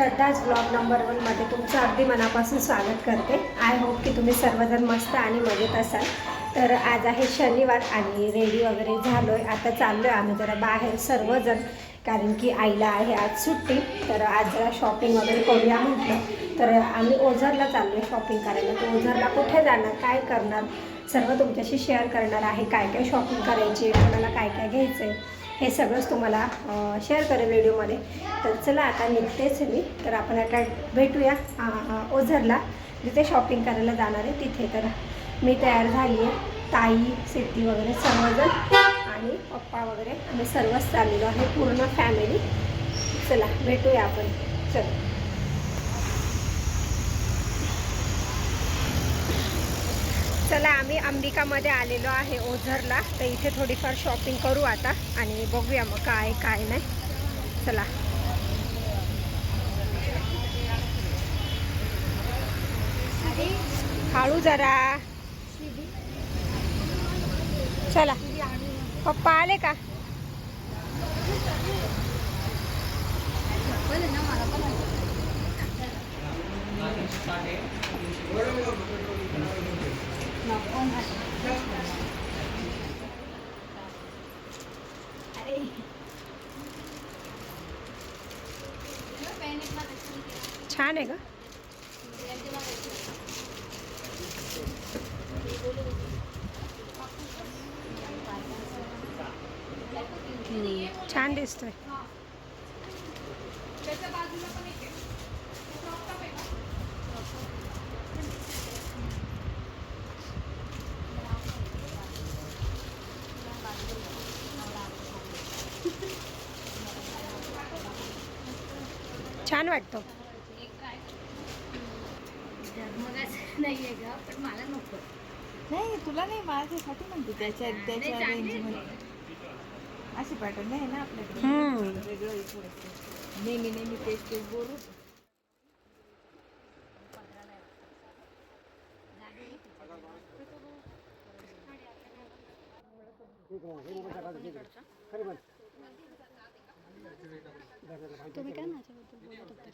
श्रद्धाच blog number वनमध्ये तुमचं अगदी मनापासून स्वागत करते. आय होप की तुम्ही सर्वजण मस्त आणि मजेत असाल. तर आज आहे शनिवार आणि रेडी वगैरे झालो आहे आता चाललो आहे आम्ही जरा बाहेर सर्वजण कारण की आईला आहे आज सुट्टी. तर आज जरा शॉपिंग वगैरे करूया म्हटलं. तर आम्ही ओझरला चाललो आहे शॉपिंग करायला. तर ओझरला कुठे जाणार काय करणार? सर्व तुमच्याशी शेअर करणार आहे. काय काय शॉपिंग करायची कोणाला काय काय घ्यायचं आहे हे सगळंच तुम्हाला शेअर करेल व्हिडिओमध्ये. तर चला आता निघतेच मी. तर आपण आता भेटूया ओझरला जिथे शॉपिंग करायला जाणार आहे तिथे तर मी तयार झाली आहे. ताई सिद्धी वगैरे सर्वजण आणि पप्पा वगैरे आम्ही सर्वच चाललेलो आहे पूर्ण फॅमिली चला भेटूया आपण. चल. चला आम्ही अंबिकामध्ये आलेलो आहे ओझरला. तर इथे थोडीफार शॉपिंग करू आता आणि बघूया मग काय काय नाही. चला. हळू जरा. चला. पप्पा आले का? छान आहे का? छान दिसतोय. छान वाटतो. नाहीये ग पण मला नको. नाही तुला नाही माझ्यासाठी म्हणते त्याच्या त्याच्या रेंजमध्ये. अशी पॅटर्न नाही ना आपल्याकडे. वेगळं. नेहमी नेहमी तेच तेच बोर होत तुम्ही काय माझ्याबद्दल बोलत होता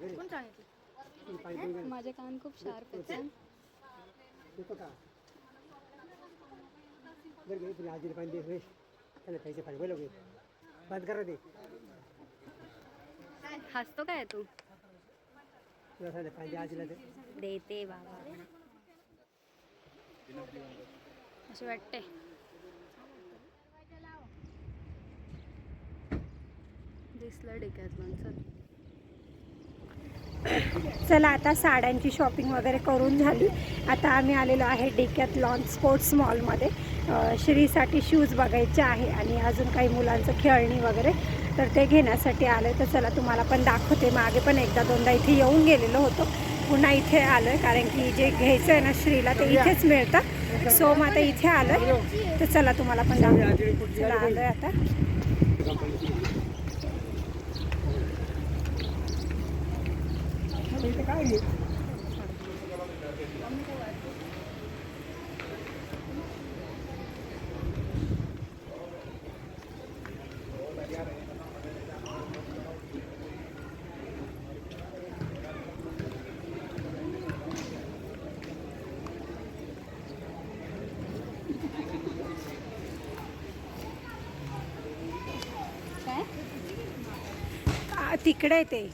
रे कोण सांगितलं माझे कान खूप शार्प आहेत सांग. बंद करा दे हसतो काय तू? पाहिजे आजीला देते बाबा। असे वाटते दिसलं चल. चला आता साड्यांची शॉपिंग वगैरे करून झाली. आता आम्ही आलेलो आहे डिक्यात लॉन स्पोर्ट्स मॉलमध्ये श्रीसाठी शूज बघायचे आहे आणि अजून काही मुलांचं खेळणी वगैरे. तर ते घेण्यासाठी आलं तर चला तुम्हाला पण दाखवते. मागे पण एकदा दोनदा इथे येऊन गेलेलो होतो. पुन्हा इथे आलो आहे कारण की जे घ्यायचं आहे ना श्रीला ते इथेच मिळतं. सो मग आता इथे आलो आहे तर चला तुम्हाला पण दाखवते. चला आलो आहे आता. काय तिकडे आहे ते.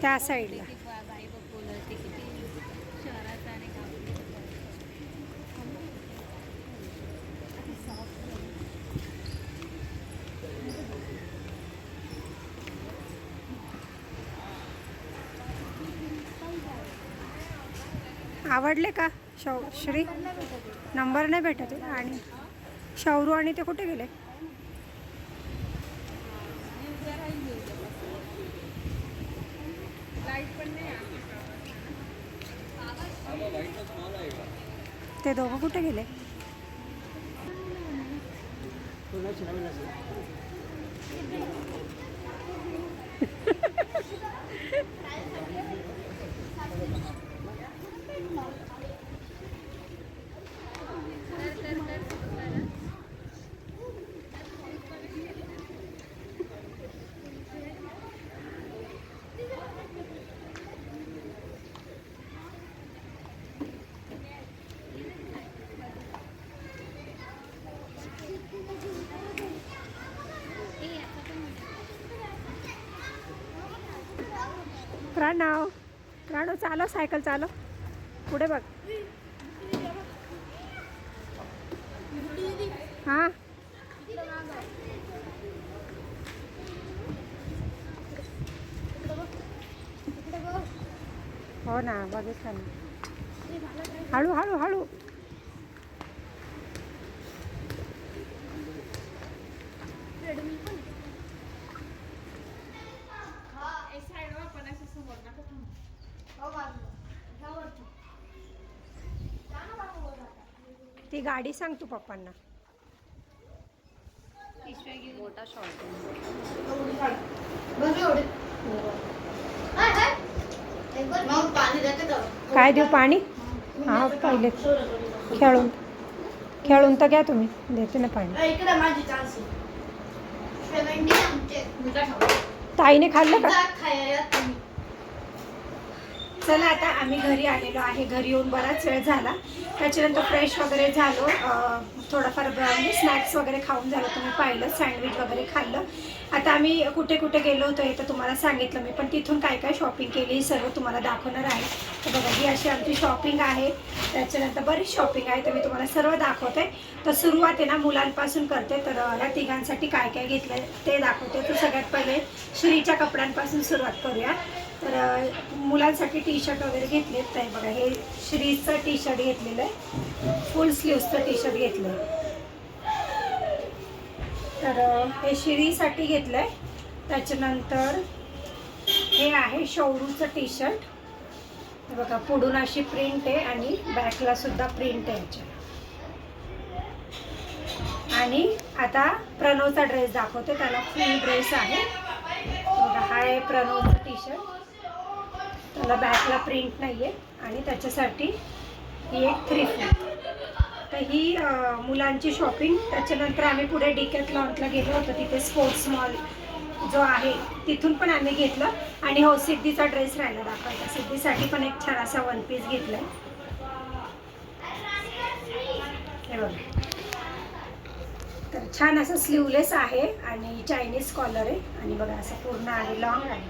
त्या साईडला बाई बघ बोलत किती शहराचं आणि गावाचं. आवडले का? शौ श्री? नंबर नाही भेटत आहे. आणि शौरू आणि ते कुठे गेले? ते दोघं कुठे गेले? प्रणव. प्रणव चालव सायकल चालव पुढे बघ. हां. हो ना बघितलं ना हळू हळू हळू. गाडी सांग तू पप्पांना. मोठा शॉर्ट मग पाणी देते का काय देऊ पाणी? हा पहिले खेळून. खेळून तर घ्या तुम्ही. देते ना पाणी. इकडे माझी चान्स पेमेंट आमचे. ताईने खाल्लं का? चला आता आम्ही घरी आलेलो आहे. घरी येऊन बराच वेळ झाला. त्याच्यानंतर फ्रेश वगैरे झालो. थोडाफार थोडंफार स्नॅक्स म्हणजे वगैरे खाऊन झालं. तुम्ही पाहिलं सँडविच वगैरे खाल्लं. आता आम्ही कुठे कुठे गेलो होतो हे तर तुम्हाला सांगितलं मी. पण तिथून काय काय शॉपिंग केली सर्व तुम्हाला दाखवणार आहे. तर बघा ही अशी आमची शॉपिंग आहे. त्याच्यानंतर बरीच शॉपिंग आहे तर मी तुम्हाला सर्व दाखवते. तर सुरुवात आहे ना मुलांपासून करते. तर या ह्या तिघांसाठी काय काय घेतलं ते दाखवते. तर सगळ्यात पहिले श्रीच्या कपड्यांपासून सुरुवात करूया. तर मुलांसाठी टी शर्ट वगैरे घेतलेत. तर बघा हे श्रीचं टी शर्ट घेतलेलं आहे. फुल स्लीव्सचं टी शर्ट घेतलं आहे तर हे श्रीसाठी घेतलं आहे त्याच्यानंतर हे आहे शौरूचं टी शर्ट हे बघा पुढून अशी प्रिंट आहे आणि बॅकला सुद्धा प्रिंट आहे याच्या आणि आता प्रणवचा ड्रेस दाखवते त्याला फुल ड्रेस आहे. बघा हा आहे प्रणवचा टी शर्ट त्याला बॅकला प्रिंट नाही आहे आणि त्याच्यासाठी ही एक थ्री फोर तर ही मुलांची शॉपिंग त्याच्यानंतर आम्ही पुढे डिकेत लॉन्टला गेलो होतो तिथे स्पोर्ट्स मॉल जो आहे तिथून पण आम्ही घेतलं. आणि हो सिद्धीचा ड्रेस राहिला दाखवायचा. सिद्धीसाठी पण एक छान असा वन पीस घेतला हे बघा. तर छान असं स्लीवलेस आहे आणि चायनीज कॉलर आहे. आणि बघा असं पूर्ण आहे लॉंग आहे.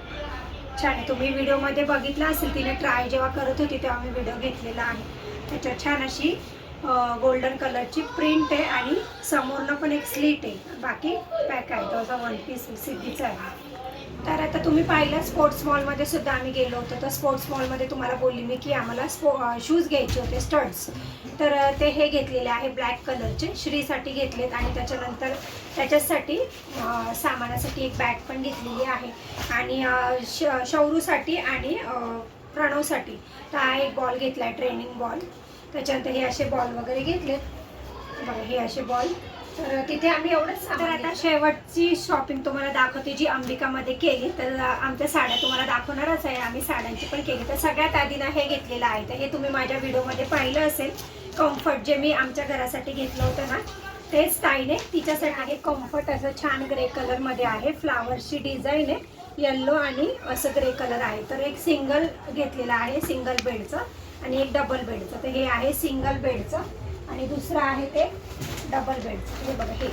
छान आहे. तुम्ही व्हिडिओमध्ये बघितलं असेल तिने ट्राय जेव्हा करत होती तेव्हा मी व्हिडिओ घेतलेला आहे. त्याच्यात छान अशी गोल्डन कलरची प्रिंट आहे आणि समोरनं पण एक स्लीट आहे. बाकी पॅक आहे. तो असा वन पीस सिद्धीचा आहे. तर आता तुम्ही पाहिलं स्पोर्ट्स मॉलमध्ये सुद्धा आम्ही गेलो होतो. तर स्पोर्ट्स मॉलमध्ये तुम्हाला बोलली मी की आम्हाला स्पो शूज घ्यायचे होते स्टड्स तर ते हे घेतलेले आहे ब्लॅक कलरचे श्रीसाठी घेतलेत आणि त्याच्यानंतर त्याच्यासाठी सामानासाठी एक बॅग पण घेतलेली आहे. आणि श शौरूसाठी आणि प्रणवसाठी. तर हा एक बॉल घेतला आहे ट्रेनिंग बॉल त्याच्यानंतर हे असे बॉल वगैरे घेतलेत बघा हे असे बॉल तर तिथे आम्ही एवढंच तर आता शेवटची शॉपिंग तुम्हाला दाखवते जी अंबिकामध्ये केली. तर आमच्या साड्या तुम्हाला दाखवणारच आहे. आम्ही साड्यांची पण केली. तर सगळ्यात आधी ना हे घेतलेलं आहे. तर हे तुम्ही माझ्या व्हिडिओमध्ये पाहिलं असेल. कम्फर्ट जे मी आमच्या घरासाठी घेतलं होतं ना तेच ताईने तिच्यासाठी. आहे कम्फर्ट असं छान ग्रे कलरमध्ये आहे. फ्लावर्सची डिझाईन आहे. येल्लो आणि असं ग्रे कलर आहे. तर एक सिंगल घेतलेला आहे सिंगल बेडचं आणि एक डबल बेडचं. तर हे आहे सिंगल बेडचं आणि दुसरं आहे ते डबल बेडचं. हे बघा हे.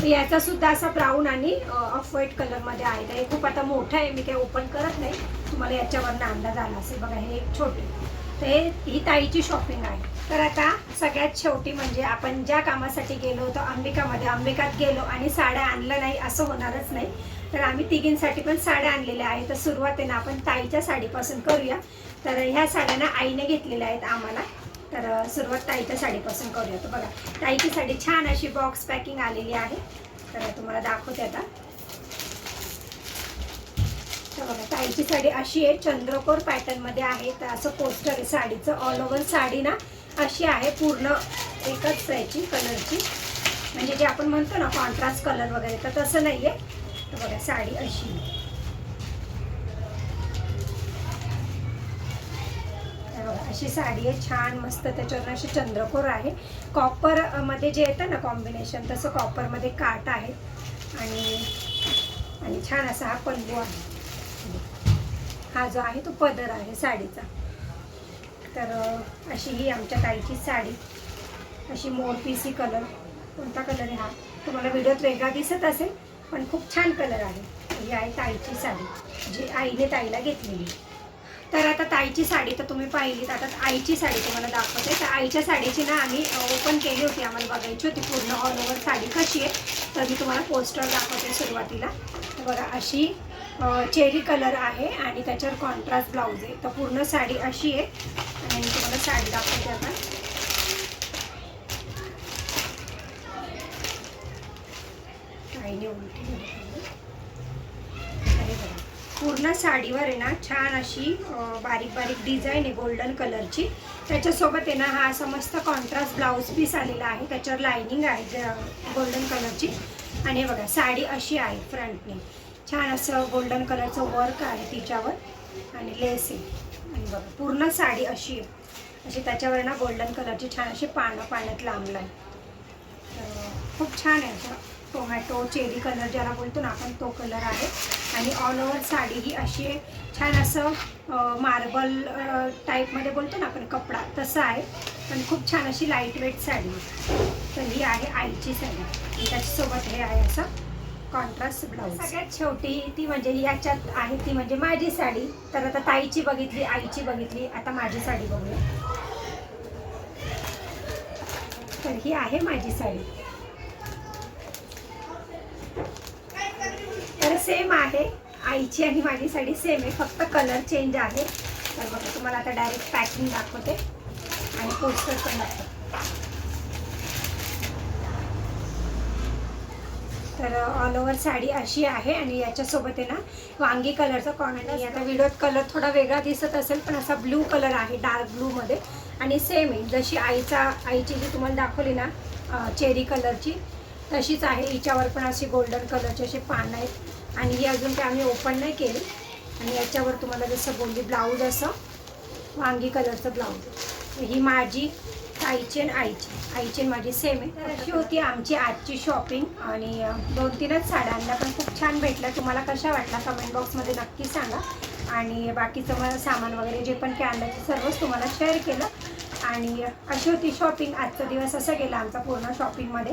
तर याचा सुद्धा असा ब्राऊन आणि ऑफ व्हाईट कलरमध्ये आहे. तर हे खूप आता मोठं आहे मी काही ओपन करत नाही. तुम्हाला याच्यावरनं अंदाज आला असेल. बघा हे एक छोटे. तर हे ही ताईची शॉपिंग आहे. तर आता सगळ्यात शेवटी म्हणजे आपण ज्या कामासाठी गेलो होतो अंबिकामध्ये. अंबिकात गेलो आणि साड्या आणलं नाही असं होणारच नाही. तर आम्ही तिघींसाठी पण साड्या आणलेल्या आहेत. तर सुरुवात आहे ना आपण ताईच्या साडीपासून करूया. तर ह्या साड्या ना आईने घेतलेल्या आहेत आम्हाला. तर सुरुवात ताईच्या साडीपासून करूया. तर बघा ताईची साडी छान अशी बॉक्स पॅकिंग आलेली आहे. तर तुम्हाला दाखवते आता. तर बघा ताईची साडी अशी आहे चंद्रकोर पॅटर्नमध्ये आहे. तर असं पोस्टर आहे साडीचं. ऑल ओव्हर साडी ना अशी आहे पूर्ण एकच याची कलरची म्हणजे जे आपण म्हणतो ना कॉन्ट्रास्ट कलर वगैरे तर तसं नाही आहे बघा साडी अशी. बघा, अशी साडी आहे छान मस्त. त्याच्यावर अशी चंद्रकोर आहे. कॉपरमध्ये जे येतं ना कॉम्बिनेशन तसं कॉपरमध्ये काट आहे. आणि आणि छान असा हा पल्लू आहे. हा जो आहे तो पदर आहे साडीचा. तर अशी ही आमच्या ताईची साडी. अशी मोरपिसी कलर कोणता कलर आहे हा? तुम्हाला व्हिडिओत वेगळा दिसत असेल. पण खूप छान कलर आहे. ही आहे ताईची साडी जी आईने ताईला घेतलेली. तर आता ताईची साडी तर तुम्ही पाहिलीत. आता आईची साडी तुम्हाला दाखवते. तर आईच्या साडीची ना आम्ही ओपन केली होती. आम्हाला बघायची होती पूर्ण ऑल ओव्हर साडी कशी आहे. तर मी तुम्हाला पोस्टर दाखवते सुरुवातीला. बघा अशी चेरी कलर आहे आणि त्याच्यावर कॉन्ट्रास्ट ब्लाऊज आहे. तर पूर्ण साडी अशी आहे. आणि तुम्हाला साडी दाखवते आता. आईने उलटी अरे बघा. पूर्ण साडीवर आहे ना छान अशी बारीक बारीक डिझाईन आहे गोल्डन कलरची त्याच्यासोबत आहे ना हा असा मस्त कॉन्ट्रास्ट ब्लाऊज पीस आलेला आहे. त्याच्यावर लायनिंग आहे गोल्डन कलरची आणि बघा साडी अशी आहे फ्रंटने छान असं गोल्डन कलरचं वर्क आहे तिच्यावर. आणि लेस आहे. आणि बघा पूर्ण साडी अशी आहे. अशी त्याच्यावर ना गोल्डन कलरची छान अशी पानं पाण्यात लांबलं आहे तर खूप छान आहे असं. टोमॅटो चेरी कलर ज्याला बोलतो ना आपण तो कलर आहे. आणि ऑल ओव्हर साडी ही अशी आहे छान असं मार्बल टाईपमध्ये बोलतो ना आपण कपडा तसं आहे. पण खूप छान अशी लाइट वेट साडी. तर ही आहे आईची साडी. त्याच्यासोबत हे आहे असं कॉन्ट्रास्ट ब्लाऊज सगळ्यात शेवटी ती म्हणजे याच्यात आहे ती म्हणजे माझी साडी. तर आता ताईची बघितली आईची बघितली. आता माझी साडी बघूया. तर ही आहे माझी साडी. सेम आहे. आईची आणि माझी साडी सेम आहे. फक्त कलर चेंज आहे. तर बघा तुम्हाला आता डायरेक्ट पॅकिंग दाखवते. आणि पोस्टर पण दाखवते. तर ऑल ओव्हर साडी अशी आहे आणि याच्यासोबत आहे ना वांगी कलरचा कॉर्नर आहे आता व्हिडिओत कलर थोडा वेगळा दिसत असेल पण असा ब्लू कलर आहे डार्क ब्लूमध्ये आणि सेम आहे. जशी आईचा आईची जी तुम्हाला दाखवली ना चेरी कलरची तशीच आहे. हिच्यावर पण अशी गोल्डन कलरची अशी पानं आहेत. आणि ही अजून काही आम्ही ओपन नाही केली. आणि याच्यावर तुम्हाला जसं बोलली ब्लाऊज असं वांगी कलरचं ब्लाऊज ही माझी ताईची आणि आईची. आईची माझी सेम आहे. तर अशी होती आमची आजची शॉपिंग आणि दोन तीनच साड्यांना पण खूप छान भेटलं तुम्हाला कशा वाटला कमेंट बॉक्समध्ये नक्की सांगा. आणि बाकीचं मला सामान वगैरे जे पण काय आणलं ते सर्वच तुम्हाला शेअर केलं. आणि अशी होती शॉपिंग आजचा दिवस असा गेला आमचा पूर्ण शॉपिंगमध्ये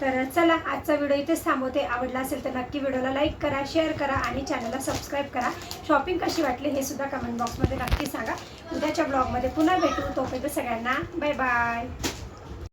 तर चला आजचा व्हिडिओ इथेच थांबवते. आवडला असेल तर नक्की व्हिडिओला लाईक करा शेअर करा आणि चॅनलला सबस्क्राईब करा. शॉपिंग कशी वाटली हे सुद्धा कमेंट बॉक्समध्ये नक्की सांगा. उद्याच्या ब्लॉगमध्ये पुन्हा भेटू. तोपर्यंत सगळ्यांना बाय बाय